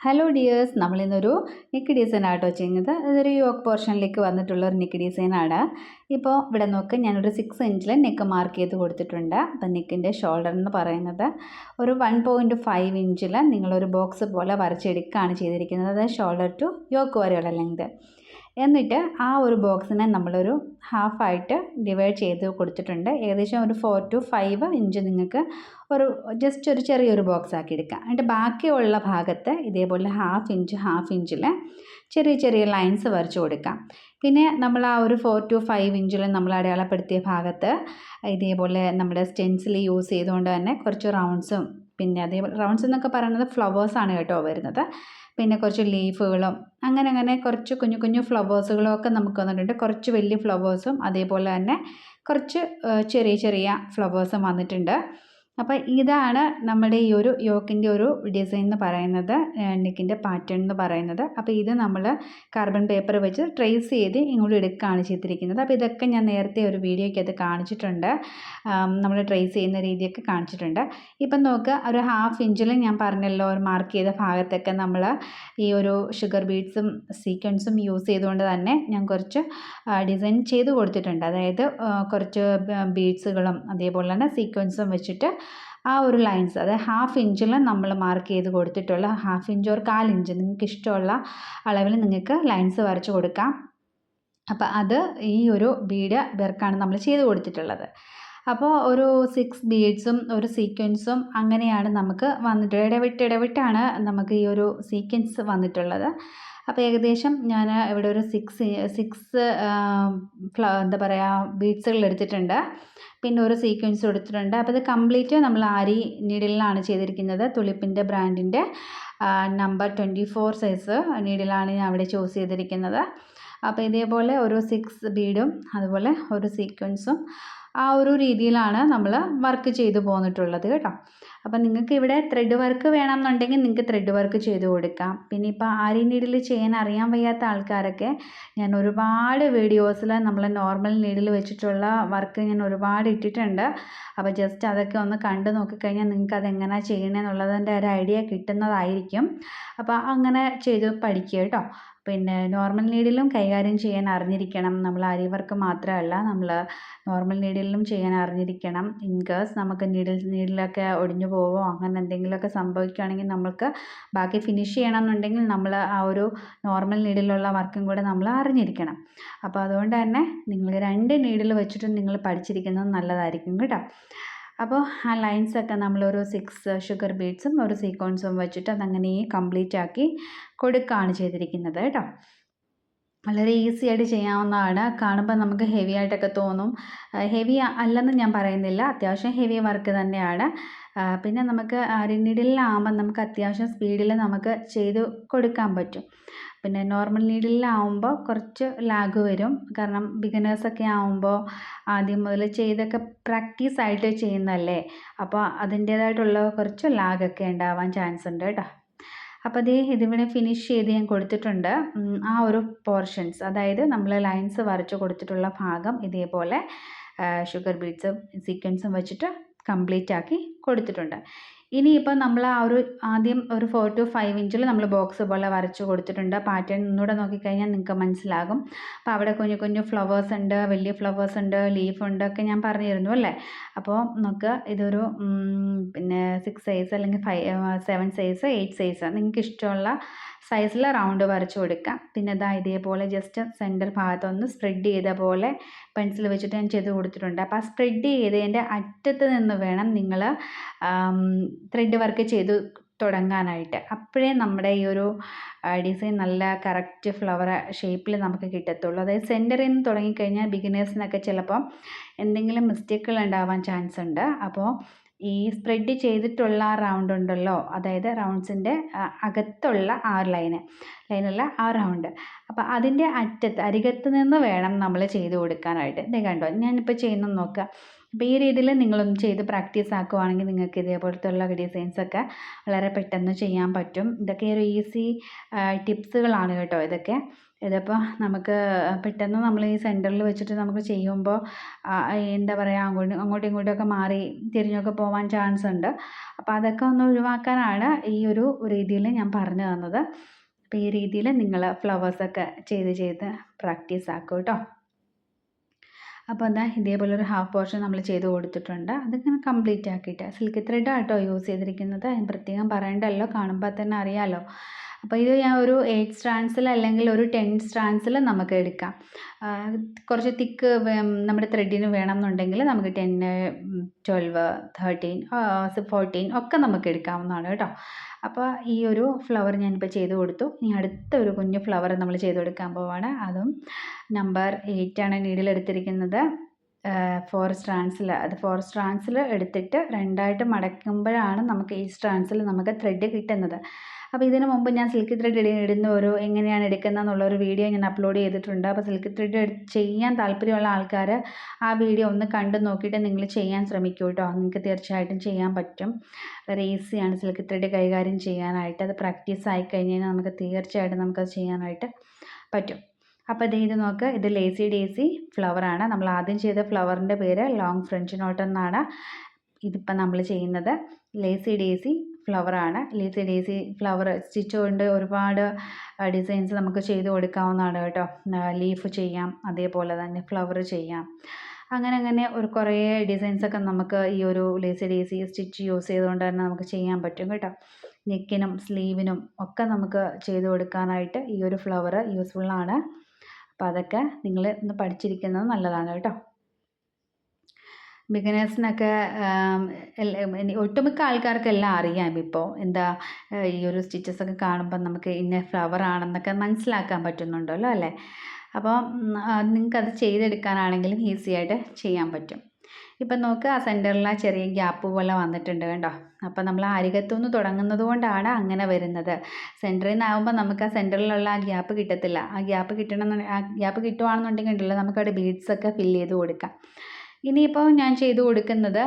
Hello dears നമ്മളിന്നൊരു neck design ആട്ടോ ചെയ്യുന്നത്. അതൊരു യോക്ക് പോർഷനിലേക്ക് വന്നിട്ടുള്ള ഒരു നെക്ക് ഡിസൈനാണ് ഇപ്പോൾ ഇവിടെ നോക്ക് ഞാനൊരു സിക്സ് ഇഞ്ചിൽ നെക്ക് മാർക്ക് ചെയ്ത് കൊടുത്തിട്ടുണ്ട്. അപ്പം നെക്കിന്റെ ഷോൾഡർ എന്ന് പറയുന്നത് ഒരു വൺ പോയിന്റ് ഫൈവ് ഇഞ്ചിൽ നിങ്ങളൊരു ബോക്സ് പോലെ വരച്ചെടുക്കുകയാണ് ചെയ്തിരിക്കുന്നത്. അത് ഷോൾഡർ ടു യോക്ക് വരെയുള്ള ലെങ്ത് എന്നിട്ട് ആ ഒരു ബോക്സിനെ നമ്മളൊരു ഹാഫായിട്ട് ഡിവൈഡ് ചെയ്ത് കൊടുത്തിട്ടുണ്ട്. ഏകദേശം ഒരു ഫോർ ടു ഫൈവ് ഇഞ്ച് നിങ്ങൾക്ക് ഒരു ജസ്റ്റ് ഒരു ചെറിയൊരു ബോക്സ് ആക്കി എടുക്കാം. എന്നിട്ട് ബാക്കിയുള്ള ഭാഗത്ത് ഇതേപോലെ ഹാഫ് ഇഞ്ച് ഹാഫ് ഇഞ്ചിൽ ചെറിയ ചെറിയ ലൈൻസ് വരച്ച് കൊടുക്കാം. പിന്നെ നമ്മൾ ആ ഒരു ഫോർ ടു ഫൈവ് ഇഞ്ചിൽ നമ്മൾ അടയാളപ്പെടുത്തിയ ഭാഗത്ത് ഇതേപോലെ നമ്മുടെ സ്റ്റെൻസിൽ യൂസ് ചെയ്തുകൊണ്ട് തന്നെ കുറച്ച് റൗണ്ട്സും പിന്നെ അതേപോലെ റൗണ്ട്സ് എന്നൊക്കെ പറയുന്നത് ഫ്ലവേഴ്സാണ് കേട്ടോ വരുന്നത്. പിന്നെ കുറച്ച് ലീഫുകളും അങ്ങനെ അങ്ങനെ കുറച്ച് കുഞ്ഞു കുഞ്ഞു ഫ്ലവേഴ്സുകളും ഒക്കെ നമുക്ക് വന്നിട്ടുണ്ട്. കുറച്ച് വലിയ ഫ്ലവേഴ്സും അതേപോലെ തന്നെ കുറച്ച് ചെറിയ ചെറിയ ഫ്ലവേഴ്സും വന്നിട്ടുണ്ട്. അപ്പോൾ ഇതാണ് നമ്മുടെ ഈ ഒരു യോക്കിന്റെ ഒരു ഡിസൈൻ എന്ന് പറയുന്നത് നെക്കിന്റെ പാറ്റേൺ എന്ന് പറയുന്നത്. അപ്പോൾ ഇത് നമ്മൾ കാർബൺ പേപ്പർ വെച്ച് ട്രേസ് ചെയ്ത് ഇങ്ങോട്ട് എടുക്കുകയാണ് ചെയ്തിരിക്കുന്നത്. അപ്പോൾ ഇതൊക്കെ ഞാൻ നേരത്തെ ഒരു വീഡിയോയ്ക്കകത്ത് കാണിച്ചിട്ടുണ്ട്. നമ്മൾ ട്രേസ് ചെയ്യുന്ന രീതിയൊക്കെ കാണിച്ചിട്ടുണ്ട്. ഇപ്പം നോക്കുക ഒരു ഹാഫ് ഇഞ്ചിൽ ഞാൻ പറഞ്ഞല്ലോ ഒരു മാർക്ക് ചെയ്ത ഭാഗത്തൊക്കെ നമ്മൾ ഈ ഒരു ഷുഗർ ബീഡ്സും സീക്വൻസും യൂസ് ചെയ്തുകൊണ്ട് തന്നെ ഞാൻ കുറച്ച് ഡിസൈൻ ചെയ്ത് കൊടുത്തിട്ടുണ്ട്. അതായത് കുറച്ച് ബീഡ്സുകളും അതേപോലെ തന്നെ സീക്വൻസും വെച്ചിട്ട് ആ ഒരു ലൈൻസ് അതായത് ഹാഫ് ഇഞ്ചിൽ നമ്മൾ മാർക്ക് ചെയ്ത് കൊടുത്തിട്ടുള്ള ഹാഫ് ഇഞ്ച് ഒരു കാൽ ഇഞ്ച് നിങ്ങൾക്ക് ഇഷ്ടമുള്ള അളവിൽ നിങ്ങൾക്ക് ലൈൻസ് വരച്ച് കൊടുക്കാം. അപ്പോൾ അത് ഈ ഒരു ബീഡ് വർക്കാണ് നമ്മൾ ചെയ്ത് കൊടുത്തിട്ടുള്ളത്. അപ്പോൾ ഒരു സിക്സ് ബീഡ്സും ഒരു സീക്വൻസും അങ്ങനെയാണ് നമുക്ക് വന്നിട്ട് ഇടവിട്ട് ഇടവിട്ടാണ് നമുക്ക് ഈ ഒരു സീക്വൻസ് വന്നിട്ടുള്ളത്. അപ്പോൾ ഏകദേശം ഞാൻ ഇവിടെ ഒരു സിക്സ് സിക്സ് എന്താ പറയുക ബീഡ്സുകൾ എടുത്തിട്ടുണ്ട്. പിന്നെ ഒരു സീക്വൻസ് എടുത്തിട്ടുണ്ട് അപ്പോൾ ഇത് കംപ്ലീറ്റ് നമ്മൾ ആരി നീഡിലാണ് ചെയ്തിരിക്കുന്നത്. തുളിപ്പിന്റെ ബ്രാൻഡിന്റെ നമ്പർ ട്വന്റി ഫോർ സൈസ് നീഡിലാണ് ഞാൻ അവിടെ ചൂസ് ചെയ്തിരിക്കുന്നത്. അപ്പോൾ ഇതേപോലെ ഒരു സിക്സ് ബീഡും അതുപോലെ ഒരു സീക്വൻസും ആ ഒരു രീതിയിലാണ് നമ്മൾ വർക്ക് ചെയ്തു പോന്നിട്ടുള്ളത് കേട്ടോ. അപ്പം നിങ്ങൾക്ക് ഇവിടെ ത്രെഡ് വർക്ക് വേണമെന്നുണ്ടെങ്കിൽ നിങ്ങൾക്ക് ത്രെഡ് വർക്ക് ചെയ്ത് കൊടുക്കാം. പിന്നെ ഇപ്പോൾ ആരി നീഡിൽ ചെയ്യാൻ അറിയാൻ വയ്യാത്ത ആൾക്കാരൊക്കെ ഞാൻ ഒരുപാട് വീഡിയോസിൽ നമ്മൾ നോർമൽ നീഡിൽ വെച്ചിട്ടുള്ള വർക്ക് ഞാൻ ഒരുപാട് ഇട്ടിട്ടുണ്ട്. അപ്പോൾ ജസ്റ്റ് അതൊക്കെ ഒന്ന് കണ്ടു നോക്കിക്കഴിഞ്ഞാൽ നിങ്ങൾക്ക് അതെങ്ങനെയാണ് ചെയ്യണമെന്നുള്ളതിന്റെ ഒരു ഐഡിയ കിട്ടുന്നതായിരിക്കും. അപ്പോൾ അങ്ങനെ ചെയ്ത് പഠിക്കുക കേട്ടോ. പിന്നെ നോർമൽ നീഡിലും കൈകാര്യം ചെയ്യാൻ അറിഞ്ഞിരിക്കണം. നമ്മൾ അരി വർക്ക് മാത്രമല്ല നമ്മൾ നോർമൽ നീഡിലും ചെയ്യാൻ അറിഞ്ഞിരിക്കണം. ഇൻ കേസ് നമുക്ക് നീഡിൽ നീഡിലൊക്കെ ഒടിഞ്ഞു പോവോ അങ്ങനെ എന്തെങ്കിലുമൊക്കെ സംഭവിക്കുകയാണെങ്കിൽ നമ്മൾക്ക് ബാക്കി ഫിനിഷ് ചെയ്യണമെന്നുണ്ടെങ്കിൽ നമ്മൾ ആ ഒരു നോർമൽ നീഡിലുള്ള വർക്കും കൂടെ നമ്മൾ അറിഞ്ഞിരിക്കണം. അപ്പോൾ അതുകൊണ്ട് തന്നെ നിങ്ങൾ രണ്ട് നീഡിൽ വെച്ചിട്ട് നിങ്ങൾ പഠിച്ചിരിക്കുന്നത് നല്ലതായിരിക്കും കേട്ടോ. അപ്പോൾ ആ ലൈൻസൊക്കെ നമ്മളൊരു സിക്സ് ഷുഗർ ബീഡ്സും ഒരു സീക്വൻസും വെച്ചിട്ട് അതങ്ങനെ കംപ്ലീറ്റ് ആക്കി കൊടുക്കുകയാണ് ചെയ്തിരിക്കുന്നത് കേട്ടോ. വളരെ ഈസി ആയിട്ട് ചെയ്യാവുന്നതാണ്. കാണുമ്പോൾ നമുക്ക് ഹെവി ആയിട്ടൊക്കെ തോന്നും. ഹെവി അല്ലെന്ന് ഞാൻ പറയുന്നില്ല. അത്യാവശ്യം ഹെവി വർക്ക് തന്നെയാണ്. പിന്നെ നമുക്ക് അരിനിടലിലാകുമ്പോൾ നമുക്ക് അത്യാവശ്യം സ്പീഡിൽ നമുക്ക് ചെയ്ത് കൊടുക്കാൻ പറ്റും. പിന്നെ നോർമൽ നീഡിലാവുമ്പോൾ കുറച്ച് ലാഗ് വരും. കാരണം ബിഗിനേഴ്സൊക്കെ ആവുമ്പോൾ ആദ്യം മുതൽ ചെയ്തൊക്കെ പ്രാക്ടീസ് ആയിട്ട് ചെയ്യുന്നതല്ലേ? അപ്പോൾ അതിന്റേതായിട്ടുള്ള കുറച്ച് ലാഗൊക്കെ ഉണ്ടാവാൻ ചാൻസ് ഉണ്ട് കേട്ടോ. അപ്പോൾ അതേ ഇതിവിടെ ഫിനിഷ് ചെയ്ത് ഞാൻ കൊടുത്തിട്ടുണ്ട്. ആ ഒരു പോർഷൻസ് അതായത് നമ്മൾ ലൈൻസ് വരച്ച് കൊടുത്തിട്ടുള്ള ഭാഗം ഇതേപോലെ ഷുഗർ ബീഡ്സും സീക്വൻസും വെച്ചിട്ട് കംപ്ലീറ്റ് ആക്കി കൊടുത്തിട്ടുണ്ട്. ഇനിയിപ്പോൾ നമ്മൾ ആ ഒരു ആദ്യം ഒരു ഫോർ ടു ഫൈവ് ഇഞ്ചിൽ നമ്മൾ ബോക്സ് പോലെ വരച്ച് കൊടുത്തിട്ടുണ്ട്. പാറ്റേൺ ഒന്നുകൂടെ നോക്കിക്കഴിഞ്ഞാൽ നിങ്ങൾക്ക് മനസ്സിലാകും. അപ്പോൾ അവിടെ കുഞ്ഞു കുഞ്ഞു ഫ്ലവേഴ്സ് ഉണ്ട് വലിയ ഫ്ലവേഴ്സ് ഉണ്ട് ലീഫ് ഉണ്ട് ഒക്കെ ഞാൻ പറഞ്ഞിരുന്നു അല്ലേ? അപ്പോൾ നമുക്ക് ഇതൊരു പിന്നെ സിക്സ് സൈസ് അല്ലെങ്കിൽ five seven size eight size നിങ്ങൾക്ക് ഇഷ്ടമുള്ള സൈസിൽ റൗണ്ട് വരച്ച് കൊടുക്കാം. പിന്നെ ഇതാ ഇതേപോലെ ജസ്റ്റ് സെന്റർ ഭാഗത്തൊന്ന് സ്പ്രെഡ് ചെയ്ത പോലെ പെൻസിൽ വെച്ചിട്ട് ഞാൻ ചെയ്ത് കൊടുത്തിട്ടുണ്ട്. അപ്പോൾ ആ സ്പ്രെഡ് ചെയ്തതിന്റെ അറ്റത്ത് നിന്ന് വേണം നിങ്ങൾ ത്രെഡ് വർക്ക് ചെയ്ത് തുടങ്ങാനായിട്ട്. അപ്പോഴേ നമ്മുടെ ഈ ഒരു ഡിസൈൻ നല്ല കറക്റ്റ് ഫ്ലവർ ഷേപ്പിൽ നമുക്ക് കിട്ടത്തുള്ളൂ. അതായത് സെന്ററിൽ നിന്ന് തുടങ്ങിക്കഴിഞ്ഞാൽ ബിഗിനേഴ്സിനൊക്കെ ചിലപ്പം എന്തെങ്കിലും മിസ്റ്റേക്കുകൾ ഉണ്ടാവാൻ ചാൻസ് ഉണ്ട്. അപ്പോൾ ഈ സ്പ്രെഡ് ചെയ്തിട്ടുള്ള ആ റൗണ്ട് ഉണ്ടല്ലോ. അതായത് റൗണ്ട്സിന്റെ അകത്തുള്ള ആ ഒരു ലൈന് ലൈനല്ല ആ റൗണ്ട് അപ്പോൾ അതിന്റെ അറ്റത്ത് അരികത്ത് നിന്ന് വേണം നമ്മൾ ചെയ്ത് കൊടുക്കാനായിട്ട്. ഇത് കണ്ടോ ഞാനിപ്പോൾ ചെയ്യുന്ന നോക്കുക. അപ്പോൾ ഈ രീതിയിൽ നിങ്ങളൊന്ന് ചെയ്ത് പ്രാക്ടീസ് ആക്കുവാണെങ്കിൽ നിങ്ങൾക്ക് ഇതേപോലത്തുള്ള ഡിസൈൻസൊക്കെ വളരെ പെട്ടെന്ന് ചെയ്യാൻ പറ്റും. ഇതൊക്കെ ഒരു ഈസി ടിപ്സുകളാണ് കേട്ടോ ഇതൊക്കെ. ഇതിപ്പോൾ നമുക്ക് പെട്ടെന്ന് നമ്മൾ ഈ സെന്ററിൽ വെച്ചിട്ട് നമുക്ക് ചെയ്യുമ്പോൾ എന്താ പറയുക അങ്ങോട്ടും അങ്ങോട്ടും ഇങ്ങോട്ടുമൊക്കെ മാറി തിരിഞ്ഞൊക്കെ പോകാൻ ചാൻസ് ഉണ്ട്. അപ്പോൾ അതൊക്കെ ഒന്ന് ഒഴിവാക്കാനാണ് ഈ ഒരു രീതിയിൽ ഞാൻ പറഞ്ഞു തന്നത്. അപ്പോൾ ഈ രീതിയിൽ നിങ്ങൾ ഫ്ലവേഴ്സൊക്കെ ചെയ്ത് ചെയ്ത് പ്രാക്ടീസ് ആക്കും കേട്ടോ അപ്പോൾ എന്താ ഇതേപോലെ ഒരു ഹാഫ് പോർഷൻ നമ്മൾ ചെയ്ത് കൊടുത്തിട്ടുണ്ട്. അതിങ്ങനെ കംപ്ലീറ്റ് ആക്കിയിട്ട് സിൽക്ക് ത്രെഡാണ് ആട്ടോ യൂസ് ചെയ്തിരിക്കുന്നത്. പ്രത്യേകം പറയണ്ടല്ലോ കാണുമ്പോൾ തന്നെ അറിയാമല്ലോ അപ്പോൾ ഇത് ഞാൻ ഒരു എയ്റ്റ് സ്ട്രാൻഡ്സിൽ അല്ലെങ്കിൽ ഒരു ടെൻ സ്ട്രാൻഡ്സിൽ നമുക്ക് എടുക്കാം. കുറച്ച് തിക്ക് നമ്മുടെ ത്രെഡിന് വേണമെന്നുണ്ടെങ്കിൽ നമുക്ക് ടെൻ ട്വൽവ് തേർട്ടീൻ ഫോർട്ടീൻ ഒക്കെ നമുക്ക് എടുക്കാവുന്നതാണ് കേട്ടോ. അപ്പോൾ ഈ ഒരു ഫ്ലവർ ഞാനിപ്പോൾ ചെയ്ത് കൊടുത്തു. ഇനി അടുത്ത ഒരു കുഞ്ഞു ഫ്ലവർ നമ്മൾ ചെയ്ത് കൊടുക്കാൻ പോവാണ്. അതും നമ്പർ എയ്റ്റാണ് നീഡിലെടുത്തിരിക്കുന്നത് ഫോർ സ്ട്രാൻഡ്സിൽ അത് ഫോർ സ്ട്രാൻഡ്സിൽ എടുത്തിട്ട് രണ്ടായിട്ട് മടക്കുമ്പോഴാണ് നമുക്ക് ഈ സ്ട്രാൻഡ്സിൽ നമുക്ക് ത്രെഡ് കിട്ടുന്നത്. അപ്പോൾ ഇതിനു മുമ്പ് ഞാൻ സിൽക്ക് ത്രെഡ് ഇടുന്ന ഒരു എങ്ങനെയാണ് എടുക്കുന്നത് ഒരു വീഡിയോ ഞാൻ അപ്ലോഡ് ചെയ്തിട്ടുണ്ട്. അപ്പോൾ സിൽക്ക് ത്രെഡ് ചെയ്യാൻ താല്പര്യമുള്ള ആൾക്കാർ ആ വീഡിയോ ഒന്ന് കണ്ടു നോക്കിയിട്ട് നിങ്ങൾ ചെയ്യാൻ ശ്രമിക്കൂ കേട്ടോ നിങ്ങൾക്ക് തീർച്ചയായിട്ടും ചെയ്യാൻ പറ്റും. വളരെ ഈസിയാണ് സിൽക്ക് ത്രെഡ് കൈകാര്യം ചെയ്യാനായിട്ട്. അത് പ്രാക്ടീസ് ആയി കഴിഞ്ഞാൽ നമുക്ക് തീർച്ചയായിട്ടും നമുക്കത് ചെയ്യാനായിട്ട് പറ്റും. അപ്പോൾ ഇത് ഇത് നോക്ക് ഇത് ലേസി ഡേസി ഫ്ലവറാണ് നമ്മൾ ആദ്യം ചെയ്ത ഫ്ലവറിന്റെ പേര് ലോങ് ഫ്രഞ്ച് നോട്ട് എന്നാണ് ഇതിപ്പോൾ നമ്മൾ ചെയ്യുന്നത്. ലേസി ഡേസി ഫ്ലവറാണ് ലേസി ഡേസി ഫ്ലവർ സ്റ്റിച്ച് കൊണ്ട് ഒരുപാട് ഡിസൈൻസ് നമുക്ക് ചെയ്ത് കൊടുക്കാവുന്നതാണ് കേട്ടോ. ലീഫ് ചെയ്യാം അതേപോലെ തന്നെ ഫ്ലവർ ചെയ്യാം. അങ്ങനെ അങ്ങനെ ഒരു കുറേ ഡിസൈൻസൊക്കെ നമുക്ക് ഈ ഒരു ലേസി ഡേസി സ്റ്റിച്ച് യൂസ് ചെയ്തുകൊണ്ട് തന്നെ നമുക്ക് ചെയ്യാൻ പറ്റും കേട്ടോ. നെക്കിനും സ്ലീവിനും ഒക്കെ നമുക്ക് ചെയ്ത് കൊടുക്കാനായിട്ട് ഈ ഒരു ഫ്ലവർ യൂസ്ഫുള്ളാണ് അപ്പോൾ അതൊക്കെ നിങ്ങൾ ഒന്ന് പഠിച്ചിരിക്കുന്നത് നല്ലതാണ് കേട്ടോ. ബിഗിനേഴ്സിനൊക്കെ ഒട്ടുമിക്ക ആൾക്കാർക്കെല്ലാം അറിയാം ഇപ്പോൾ എന്താ ഈ ഒരു സ്റ്റിച്ചസൊക്കെ കാണുമ്പോൾ നമുക്ക് ഇന്ന ഫ്ലവർ ആണെന്നൊക്കെ മനസ്സിലാക്കാൻ പറ്റുന്നുണ്ടല്ലോ അല്ലേ? അപ്പോൾ നിങ്ങൾക്കത് ചെയ്തെടുക്കാനാണെങ്കിലും ഈസിയായിട്ട് ചെയ്യാൻ പറ്റും. ഇപ്പം നോക്ക് ആ സെന്ററിൽ ആ ചെറിയ ഗ്യാപ്പ് പോലെ വന്നിട്ടുണ്ട് കണ്ടോ? അപ്പോൾ നമ്മൾ അരികത്തുനിന്ന് തുടങ്ങുന്നത് കൊണ്ടാണ് അങ്ങനെ വരുന്നത്. സെന്ററിൽ നിന്നാകുമ്പോൾ നമുക്ക് ആ സെന്ററിലുള്ള ആ ഗ്യാപ്പ് കിട്ടത്തില്ല. ആ ഗ്യാപ്പ് കിട്ടണം ആ ഗ്യാപ്പ് കിട്ടുവാണെന്നുണ്ടെങ്കിൽ ഉണ്ടല്ലോ നമുക്കവിടെ ബീഡ്സൊക്കെ ഫില്ല് ചെയ്ത് കൊടുക്കാം. ഇനിയിപ്പോൾ ഞാൻ ചെയ്ത് കൊടുക്കുന്നത്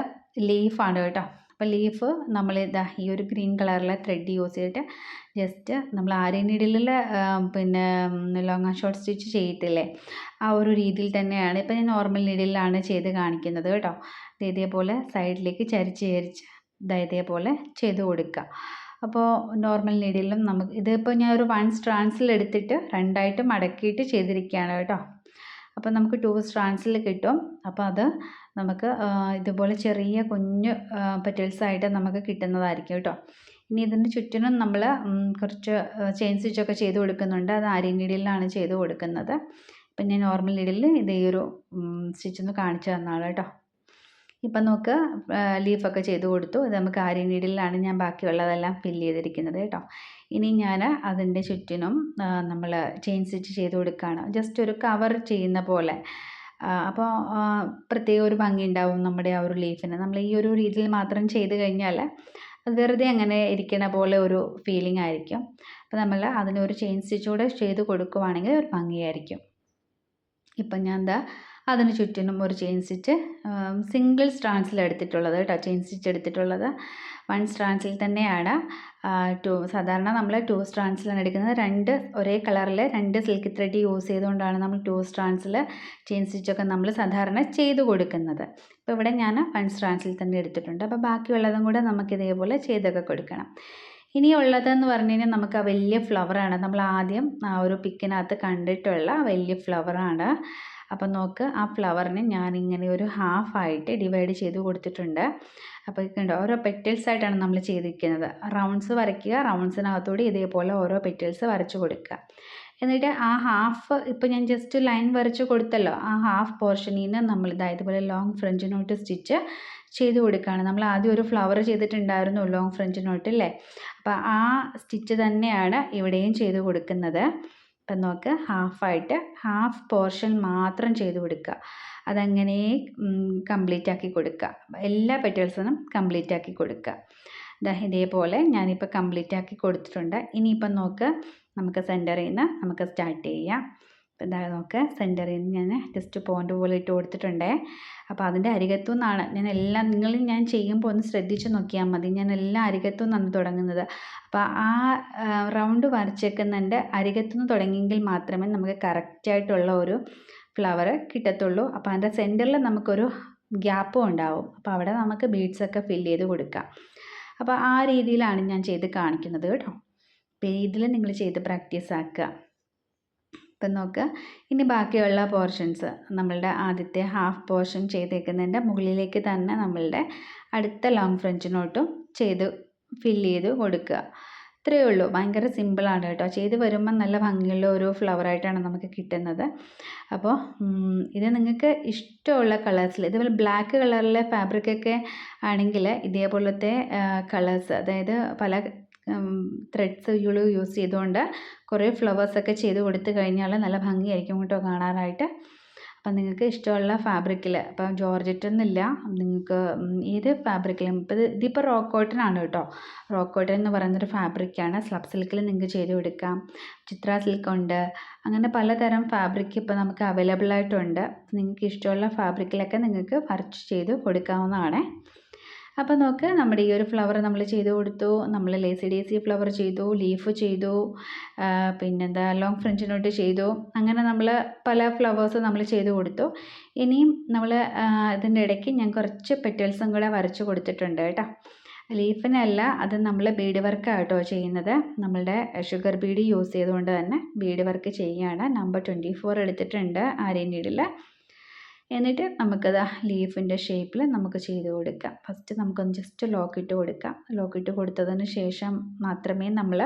ലീഫാണ് കേട്ടോ. അപ്പോൾ ലീഫ് നമ്മൾ ഇതാ ഈ ഒരു ഗ്രീൻ കളറിലെ ത്രെഡ് യൂസ് ചെയ്തിട്ട് ജസ്റ്റ് നമ്മൾ ആരെയും ഇടയിൽ പിന്നെ ലോങ് ആൻഡ് ഷോർട്ട് സ്റ്റിച്ച് ചെയ്യത്തില്ലേ? ആ ഒരു രീതിയിൽ തന്നെയാണ് ഇപ്പോൾ ഞാൻ നോർമൽ നീഡിലാണ് ചെയ്ത് കാണിക്കുന്നത് കേട്ടോ. ഇതേപോലെ സൈഡിലേക്ക് ചരിച്ച് ചരിച്ച് ഇതാ ഇതേപോലെ ചെയ്ത് കൊടുക്കുക. അപ്പോൾ നോർമൽ നീഡിലും നമുക്ക് ഇതിപ്പോൾ ഞാൻ ഒരു വൺ സ്ട്രാൻസിൽ എടുത്തിട്ട് രണ്ടായിട്ട് മടക്കിയിട്ട് ചെയ്തിരിക്കുകയാണ് കേട്ടോ. അപ്പോൾ നമുക്ക് ടു സ്ട്രാൻഡ്സിൽ കിട്ടും. അപ്പോൾ അത് നമുക്ക് ഇതുപോലെ ചെറിയ കുഞ്ഞ് പെറ്റൽസായിട്ട് നമുക്ക് കിട്ടുന്നതായിരിക്കും കേട്ടോ. ഇനി ഇതിന്റെ ചുറ്റിനും നമ്മൾ കുറച്ച് ചെയിൻ സ്റ്റിച്ചൊക്കെ ചെയ്ത് കൊടുക്കുന്നുണ്ട്. അത് അരി നീഡിലാണ് ചെയ്ത് കൊടുക്കുന്നത്. പിന്നെ നോർമൽ നീഡിൽ ഇതേ ഒരു സ്റ്റിച്ചൊന്ന് കാണിച്ചു തന്നാണ് കേട്ടോ. ഇപ്പം നോക്ക് ലീഫൊക്കെ ചെയ്ത് കൊടുത്തു. ഇത് നമുക്ക് ആരി നീഡിലാണ് ഞാൻ ബാക്കിയുള്ളതെല്ലാം ഫില്ല് ചെയ്തിരിക്കുന്നത് കേട്ടോ. ഇനി ഞാൻ അതിന്റെ ചുറ്റിനും നമ്മൾ ചെയിൻ സ്റ്റിച്ച് ചെയ്ത് കൊടുക്കുകയാണ് ജസ്റ്റ് ഒരു കവർ ചെയ്യുന്ന പോലെ. അപ്പോൾ പ്രത്യേക ഒരു ഭംഗി ഉണ്ടാവും നമ്മുടെ ആ ഒരു ലീഫിന് നമ്മൾ ഈ ഒരു രീതിയിൽ മാത്രം ചെയ്ത് കഴിഞ്ഞാൽ വെറുതെ അങ്ങനെ ഇരിക്കണ പോലെ ഒരു ഫീലിംഗ് ആയിരിക്കും. അപ്പോൾ നമ്മൾ അതിനൊരു ചെയിൻ സ്റ്റിച്ച് കൂടെ ചെയ്ത് കൊടുക്കുവാണെങ്കിൽ ഒരു ഭംഗിയായിരിക്കും. ഇപ്പം ഞാൻ എന്താ അതിന് ചുറ്റിനും ഒരു ചെയിൻ സ്റ്റിച്ച് സിംഗിൾ സ്ട്രാൻസിൽ എടുത്തിട്ടുള്ളത് കേട്ടോ ചെയിൻ സ്റ്റിച്ച് എടുത്തിട്ടുള്ളത്. വൺ സ്ട്രാൻസിൽ തന്നെയാണ്. ടു സാധാരണ നമ്മൾ ടു സ്ട്രാൻസിലാണ് എടുക്കുന്നത്. രണ്ട് ഒരേ കളറിൽ രണ്ട് സിൽക്ക് ത്രെഡ് യൂസ് ചെയ്തുകൊണ്ടാണ് നമ്മൾ ടു സ്ട്രാൻസിൽ ചെയിൻ സ്റ്റിച്ചൊക്കെ നമ്മൾ സാധാരണ ചെയ്ത് കൊടുക്കുന്നത്. ഇപ്പോൾ ഇവിടെ ഞാൻ വൺ സ്ട്രാൻസിൽ തന്നെ എടുത്തിട്ടുണ്ട്. അപ്പോൾ ബാക്കിയുള്ളതും കൂടെ നമുക്ക് ഇതേപോലെ ചെയ്തൊക്കെ കൊടുക്കണം. ഇനിയുള്ളതെന്ന് പറഞ്ഞു കഴിഞ്ഞാൽ നമുക്ക് ആ വലിയ ഫ്ലവറാണ്. നമ്മൾ ആദ്യം ആ ഒരു പിക്കിനകത്ത് കണ്ടിട്ടുള്ള വലിയ ഫ്ലവറാണ്. അപ്പം നോക്ക് ആ ഫ്ലവറിനെ ഞാനിങ്ങനെ ഒരു ഹാഫായിട്ട് ഡിവൈഡ് ചെയ്ത് കൊടുത്തിട്ടുണ്ട്. അപ്പോൾ കണ്ടോ ഓരോ പെറ്റൽസ് ആയിട്ടാണ് നമ്മൾ ചെയ്തിരിക്കുന്നത്. റൗണ്ട്സ് വരയ്ക്കുക റൗണ്ട്സിനകത്തൂടെ ഇതേപോലെ ഓരോ പെറ്റൽസ് വരച്ച് കൊടുക്കുക. എന്നിട്ട് ആ ഹാഫ് ഇപ്പോൾ ഞാൻ ജസ്റ്റ് ലൈൻ വരച്ച് കൊടുത്തല്ലോ ആ ഹാഫ് പോർഷനിൽ നിന്ന് നമ്മൾ ഇതാ ഇതുപോലെ ലോങ് ഫ്രഞ്ച് നോട്ട് സ്റ്റിച്ച് ചെയ്ത് കൊടുക്കുകയാണ്. നമ്മൾ ആദ്യം ഒരു ഫ്ലവർ ചെയ്തിട്ടുണ്ടായിരുന്നു ലോങ് ഫ്രഞ്ച് നോട്ട് അല്ലേ അപ്പോൾ ആ സ്റ്റിച്ച് തന്നെയാണ് ഇവിടെയും ചെയ്ത് കൊടുക്കുന്നത്. അപ്പം നോക്ക് ഹാഫായിട്ട് ഹാഫ് പോർഷൻ മാത്രം ചെയ്ത് കൊടുക്കുക. അതങ്ങനെ കംപ്ലീറ്റ് ആക്കി കൊടുക്കുക. എല്ലാ പെറ്റൽസിനും കംപ്ലീറ്റ് ആക്കി കൊടുക്കുക. ദാ ഇതേപോലെ ഞാനിപ്പോൾ കംപ്ലീറ്റ് ആക്കി കൊടുത്തിട്ടുണ്ട്. ഇനിയിപ്പം നോക്ക് നമുക്ക് സെന്ററിൽ നിന്ന് നമുക്ക് സ്റ്റാർട്ട് ചെയ്യാം. ഇതാ നോക്ക് സെന്ററിൽ നിന്ന് ഞാൻ ജസ്റ്റ് പോയിന്റ് പോലെ ഇട്ട് കൊടുത്തിട്ടുണ്ടേ. അപ്പോൾ അതിന്റെ അരികത്തു നിന്നാണ് ഞാൻ എല്ലാം നിങ്ങൾ ഞാൻ ചെയ്യുമ്പോൾ ഒന്ന് ശ്രദ്ധിച്ച് നോക്കിയാൽ മതി. ഞാൻ എല്ലാം അരികത്തു നിന്നാണ് തുടങ്ങുന്നത്. അപ്പോൾ ആ റൗണ്ട് വരച്ചേക്കുന്നതിന്റെ അരികത്തു നിന്ന് തുടങ്ങിയെങ്കിൽ മാത്രമേ നമുക്ക് കറക്റ്റായിട്ടുള്ള ഒരു ഫ്ലവർ കിട്ടത്തുള്ളൂ. അപ്പോൾ അതിന്റെ സെന്ററിൽ നമുക്കൊരു ഗ്യാപ്പും ഉണ്ടാവും. അപ്പോൾ അവിടെ നമുക്ക് ബീഡ്സൊക്കെ ഫില്ല് ചെയ്ത് കൊടുക്കാം. അപ്പോൾ ആ രീതിയിലാണ് ഞാൻ ചെയ്ത് കാണിക്കുന്നത് കേട്ടോ. അപ്പോൾ ഇതിൽ നിങ്ങൾ ചെയ്ത് പ്രാക്ടീസ് ആക്കുക. ഇപ്പം നോക്കുക ഇനി ബാക്കിയുള്ള പോർഷൻസ് നമ്മളുടെ ആദ്യത്തെ ഹാഫ് പോർഷൻ ചെയ്തേക്കുന്നതിന്റെ മുകളിലേക്ക് തന്നെ നമ്മളുടെ അടുത്ത ലോങ് ഫ്രഞ്ചിനോട്ടും ചെയ്ത് ഫില്ല് ചെയ്ത് കൊടുക്കുക. ഇത്രയേ ഉള്ളൂ. ഭയങ്കര സിമ്പിളാണ് കേട്ടോ. ചെയ്ത് വരുമ്പോൾ നല്ല ഭംഗിയുള്ള ഒരു ഫ്ലവറായിട്ടാണ് നമുക്ക് കിട്ടുന്നത്. അപ്പോൾ ഇത് നിങ്ങൾക്ക് ഇഷ്ടമുള്ള കളേഴ്സിൽ ഇതുപോലെ ബ്ലാക്ക് കളറിലെ ഫാബ്രിക്കൊക്കെ ആണെങ്കിൽ ഇതേപോലത്തെ കളേഴ്സ് അതായത് പല ത്രെഡ്സുകൾ യൂസ് ചെയ്തുകൊണ്ട് കുറേ ഫ്ലവേഴ്സൊക്കെ ചെയ്ത് കൊടുത്തു കഴിഞ്ഞാൽ നല്ല ഭംഗിയായിരിക്കും കേട്ടോ കാണാനായിട്ട്. അപ്പം നിങ്ങൾക്ക് ഇഷ്ടമുള്ള ഫാബ്രിക്കിൽ ഇപ്പം ജോർജറ്റ് എന്നില്ല നിങ്ങൾക്ക് ഏത് ഫാബ്രിക്കിലും ഇപ്പം ഇത് ഇതിപ്പോൾ കോട്ടൺ ആണ് കേട്ടോ. റോക്ക് കോട്ടൺ എന്ന് പറയുന്നൊരു ഫാബ്രിക്കാണ് സ്ലബ് സിൽക്കിൽ നിങ്ങൾക്ക് ചെയ്ത് കൊടുക്കാം. ചിത്ര സിൽക്ക് ഉണ്ട്. അങ്ങനെ പലതരം ഫാബ്രിക് ഇപ്പോൾ നമുക്ക് അവൈലബിൾ ആയിട്ടുണ്ട്. നിങ്ങൾക്ക് ഇഷ്ടമുള്ള ഫാബ്രിക്കിലൊക്കെ നിങ്ങൾക്ക് വരച്ച് ചെയ്ത് കൊടുക്കാവുന്നതാണ്. അപ്പോൾ നോക്ക് നമ്മുടെ ഈ ഒരു ഫ്ലവർ നമ്മൾ ചെയ്തു കൊടുത്തു. നമ്മൾ ലേസി ഡേസി ഫ്ലവർ ചെയ്തു ലീഫ് ചെയ്തു പിന്നെന്താ ലോങ് ഫ്രഞ്ച് നോട്ട് ചെയ്തു. അങ്ങനെ നമ്മൾ പല ഫ്ലവേഴ്സ് നമ്മൾ ചെയ്തു കൊടുത്തു. ഇനിയും നമ്മൾ ഇതിന്റെ ഇടയ്ക്ക് ഞാൻ കുറച്ച് പെറ്റൽസും കൂടെ വരച്ച് കൊടുത്തിട്ടുണ്ട് കേട്ടോ. ലീഫിനല്ല അത് നമ്മൾ ബീഡ് വർക്കാണ് കേട്ടോ ചെയ്യുന്നത്. നമ്മളുടെ ഷുഗർ ബീഡ് യൂസ് ചെയ്തുകൊണ്ട് തന്നെ ബീഡ് വർക്ക് ചെയ്യുകയാണ്. നമ്പർ ട്വന്റി ഫോർ എടുത്തിട്ടുണ്ട് ആര്യൻ നീഡിൽ എന്നിട്ട് നമുക്കത് ലീഫിന്റെ ഷേപ്പിൽ നമുക്ക് ചെയ്ത് കൊടുക്കാം. ഫസ്റ്റ് നമുക്കൊന്ന് ജസ്റ്റ് ലോക്ക് ഇട്ട് കൊടുക്കാം. ലോക്ക് ഇട്ട് കൊടുത്തതിന് ശേഷം മാത്രമേ നമ്മൾ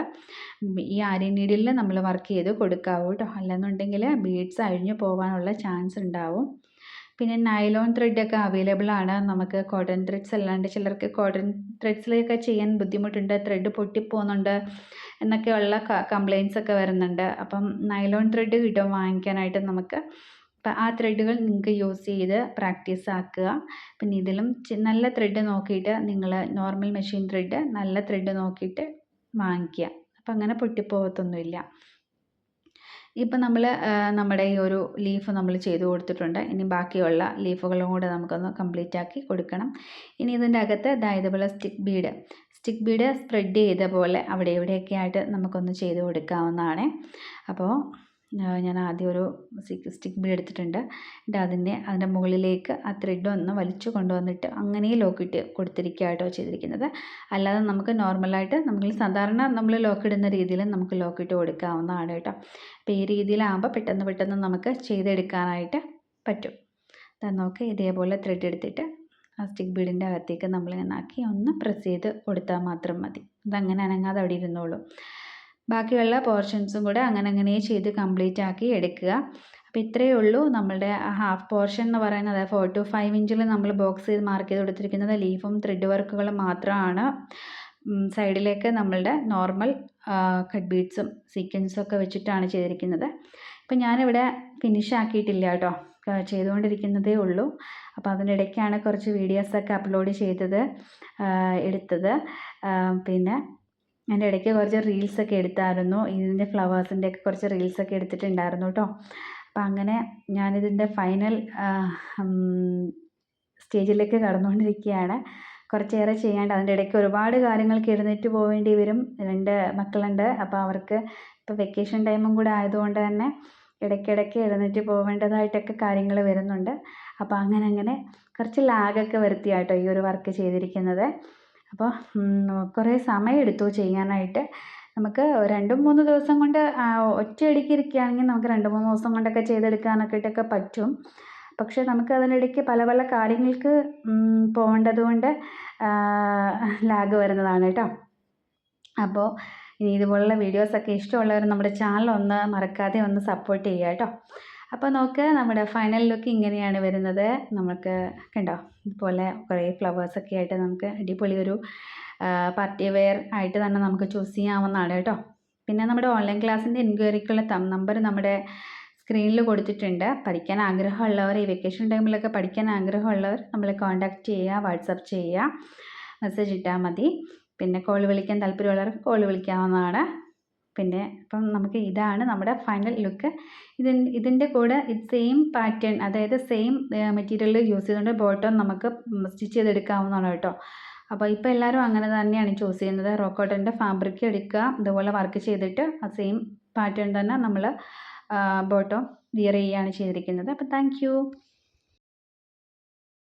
ഈ ആരി നീഡിലിൽ നമ്മൾ വർക്ക് ചെയ്ത് കൊടുക്കാവൂ കേട്ടോ അല്ലെന്നുണ്ടെങ്കിൽ ബീഡ്സ് അഴിഞ്ഞു പോകാനുള്ള ചാൻസ് ഉണ്ടാവും. പിന്നെ നൈലോൺ ത്രെഡൊക്കെ അവൈലബിൾ ആണ്. നമുക്ക് കോട്ടൺ ത്രെഡ്സ് അല്ലാണ്ട് ചിലർക്ക് കോട്ടൺ ത്രെഡ്സിലൊക്കെ ചെയ്യാൻ ബുദ്ധിമുട്ടുണ്ട്. ത്രെഡ് പൊട്ടിപ്പോകുന്നുണ്ട് എന്നൊക്കെയുള്ള കംപ്ലയിൻസ് ഒക്കെ വരുന്നുണ്ട്. അപ്പം നൈലോൺ ത്രെഡ് കിട്ടും വാങ്ങിക്കാനായിട്ട് നമുക്ക് അപ്പം ആ ത്രെഡുകൾ നിങ്ങൾക്ക് യൂസ് ചെയ്ത് പ്രാക്ടീസ് ആക്കുക. പിന്നെ ഇതിലും നല്ല ത്രെഡ് നോക്കിയിട്ട് നിങ്ങൾ നോർമൽ മെഷീൻ ത്രെഡ് നല്ല ത്രെഡ് നോക്കിയിട്ട് വാങ്ങിക്കുക. അപ്പം അങ്ങനെ പൊട്ടിപ്പോകത്തൊന്നുമില്ല. ഇപ്പം നമ്മൾ നമ്മുടെ ഈ ഒരു ലീഫ് നമ്മൾ ചെയ്തു കൊടുത്തിട്ടുണ്ട്. ഇനി ബാക്കിയുള്ള ലീഫുകളും കൂടെ നമുക്കൊന്ന് കംപ്ലീറ്റ് ആക്കി കൊടുക്കണം. ഇനി ഇതിന്റെ അകത്ത് അതായത് പോലെ stick bead stick bead spread ചെയ്ത പോലെ അവിടെ ഇവിടെയൊക്കെ ആയിട്ട് നമുക്കൊന്ന് ചെയ്ത് കൊടുക്കാവുന്നതാണ്. അപ്പോൾ ഞാൻ ആദ്യം ഒരു സ്റ്റിക്ക് ബീഡ് എടുത്തിട്ടുണ്ട്. എന്നിട്ട് അതിനെ അതിന്റെ മുകളിലേക്ക് ആ ത്രെഡ് ഒന്ന് വലിച്ചു കൊണ്ടുവന്നിട്ട് അങ്ങനെ ലോക്കിട്ട് കൊടുത്തിരിക്കുക കേട്ടോ ചെയ്തിരിക്കുന്നത്. അല്ലാതെ നമുക്ക് നോർമലായിട്ട് നമ്മൾ സാധാരണ നമ്മൾ ലോക്ക് ഇടുന്ന രീതിയിൽ നമുക്ക് ലോക്കിട്ട് കൊടുക്കാവുന്നതാണ് കേട്ടോ. അപ്പോൾ ഈ രീതിയിലാകുമ്പോൾ പെട്ടെന്ന് പെട്ടെന്ന് നമുക്ക് ചെയ്തെടുക്കാനായിട്ട് പറ്റും. നമുക്ക് ഇതേപോലെ ത്രെഡ് എടുത്തിട്ട് ആ സ്റ്റിക്ക് ബീഡിന്റെ അകത്തേക്ക് നമ്മൾ ആക്കി ഒന്ന് പ്രസ് ചെയ്ത് കൊടുത്താൽ മാത്രം മതി. അതങ്ങനെ അനങ്ങാതെ അവിടെ ഇരുന്നോളും. ബാക്കിയുള്ള പോർഷൻസും കൂടെ അങ്ങനെ അങ്ങനെ ചെയ്ത് കംപ്ലീറ്റ് ആക്കി എടുക്കുക. അപ്പോൾ ഇത്രയേ ഉള്ളൂ നമ്മളുടെ ഹാഫ് പോർഷൻ എന്ന് പറയുന്നത്. ഫോർ ടു ഫൈവ് ഇഞ്ചിൽ നമ്മൾ ബോക്സ് ചെയ്ത് മാർക്ക് ചെയ്ത് കൊടുത്തിരിക്കുന്നത് ലീഫും ത്രെഡ് വർക്കുകളും മാത്രമാണ്. സൈഡിലേക്ക് നമ്മളുടെ നോർമൽ കട്ട് ബീഡ്സും സീക്വൻസും ഒക്കെ വെച്ചിട്ടാണ് ചെയ്തിരിക്കുന്നത്. ഇപ്പം ഞാനിവിടെ ഫിനിഷ് ആക്കിയിട്ടില്ല കേട്ടോ. ചെയ്തുകൊണ്ടിരിക്കുന്നതേ ഉള്ളൂ. അപ്പോൾ അതിനിടയ്ക്കാണ് കുറച്ച് വീഡിയോസൊക്കെ അപ്ലോഡ് ചെയ്തത് എടുത്തത്. പിന്നെ അതിന്റെ ഇടയ്ക്ക് കുറച്ച് റീൽസൊക്കെ എടുത്തായിരുന്നു. ഇതിന്റെ ഫ്ലവേഴ്സിന്റെ ഒക്കെ കുറച്ച് റീൽസൊക്കെ എടുത്തിട്ടുണ്ടായിരുന്നു കേട്ടോ. അപ്പം അങ്ങനെ ഞാനിതിന്റെ ഫൈനൽ സ്റ്റേജിലേക്ക് കടന്നുകൊണ്ടിരിക്കുകയാണ്. കുറച്ചേറെ ചെയ്യാണ്ട് അതിന്റെ ഇടയ്ക്ക് ഒരുപാട് കാര്യങ്ങൾ എഴുന്നേറ്റ് പോവേണ്ടി വരും രണ്ട് മക്കളുണ്ട്. അപ്പോൾ അവർക്ക് ഇപ്പോൾ വെക്കേഷൻ ടൈമും കൂടെ ആയതുകൊണ്ട് തന്നെ ഇടയ്ക്കിടയ്ക്ക് എഴുന്നേറ്റ് പോവേണ്ടതായിട്ടൊക്കെ കാര്യങ്ങൾ വരുന്നുണ്ട്. അപ്പോൾ അങ്ങനെ അങ്ങനെ കുറച്ച് ലാഗൊക്കെ വരുത്തിയാട്ടോ ഈ ഒരു വർക്ക് ചെയ്തിരിക്കുന്നത്. അപ്പോൾ കുറേ സമയമെടുത്തു ചെയ്യാനായിട്ട്. നമുക്ക് രണ്ടും മൂന്ന് ദിവസം കൊണ്ട് ഒറ്റയടിക്ക് ഇരിക്കുകയാണെങ്കിൽ നമുക്ക് രണ്ട് മൂന്ന് ദിവസം കൊണ്ടൊക്കെ ചെയ്തെടുക്കാനൊക്കെ പറ്റും. പക്ഷേ നമുക്ക് അതിനിടയ്ക്ക് പല പല കാര്യങ്ങൾക്ക് പോകേണ്ടത് കൊണ്ട് ലാഗ് വരുന്നതാണ് കേട്ടോ. അപ്പോൾ ഇനി ഇതുപോലുള്ള വീഡിയോസൊക്കെ ഇഷ്ടമുള്ളവർ നമ്മുടെ ചാനൽ ഒന്ന് മറക്കാതെ ഒന്ന് സപ്പോർട്ട് ചെയ്യുക കേട്ടോ. അപ്പോൾ നോക്ക് നമ്മുടെ ഫൈനൽ ലുക്ക് ഇങ്ങനെയാണ് വരുന്നത്. നമുക്ക് കണ്ടോ ഇതുപോലെ കുറേ ഫ്ലവേഴ്സൊക്കെ ആയിട്ട് നമുക്ക് അടിപൊളി ഒരു പാർട്ടി വെയർ ആയിട്ട് തന്നെ നമുക്ക് ചൂസ് ചെയ്യാവുന്നതാണ് കേട്ടോ. പിന്നെ നമ്മുടെ ഓൺലൈൻ ക്ലാസ്സിന്റെ എൻക്വയറിക്കുള്ള തം നമ്പർ നമ്മുടെ സ്ക്രീനിൽ കൊടുത്തിട്ടുണ്ട്. പഠിക്കാൻ ആഗ്രഹമുള്ളവർ ഈ വെക്കേഷൻ ടൈമിലൊക്കെ പഠിക്കാൻ ആഗ്രഹമുള്ളവർ നമ്മളെ കോൺടാക്റ്റ് ചെയ്യുക വാട്സപ്പ് ചെയ്യുക മെസ്സേജ് ഇട്ടാൽ മതി. പിന്നെ കോൾ വിളിക്കാൻ താല്പര്യമുള്ളവർക്ക് കോൾ വിളിക്കാവുന്നതാണ്. പിന്നെ ഇപ്പം നമുക്ക് ഇതാണ് നമ്മുടെ ഫൈനൽ ലുക്ക് ഇതി ഇതിന്റെ കൂടെ സെയിം പാറ്റേൺ അതായത് സെയിം മെറ്റീരിയൽ യൂസ് ചെയ്തുകൊണ്ട് ബോട്ടം നമുക്ക് സ്റ്റിച്ച് ചെയ്തെടുക്കാവുന്നതാണ് കേട്ടോ. അപ്പോൾ ഇപ്പോൾ എല്ലാവരും അങ്ങനെ തന്നെയാണ് ചൂസ് ചെയ്യുന്നത്. റോക്കോട്ടന്റെ ഫാബ്രിക് എടുക്കുക ഇതുപോലെ വർക്ക് ചെയ്തിട്ട് ആ സെയിം പാറ്റേൺ തന്നെ നമ്മൾ ബോട്ടം വിയർ ചെയ്യുകയാണ് ചെയ്തിരിക്കുന്നത്. അപ്പോൾ താങ്ക്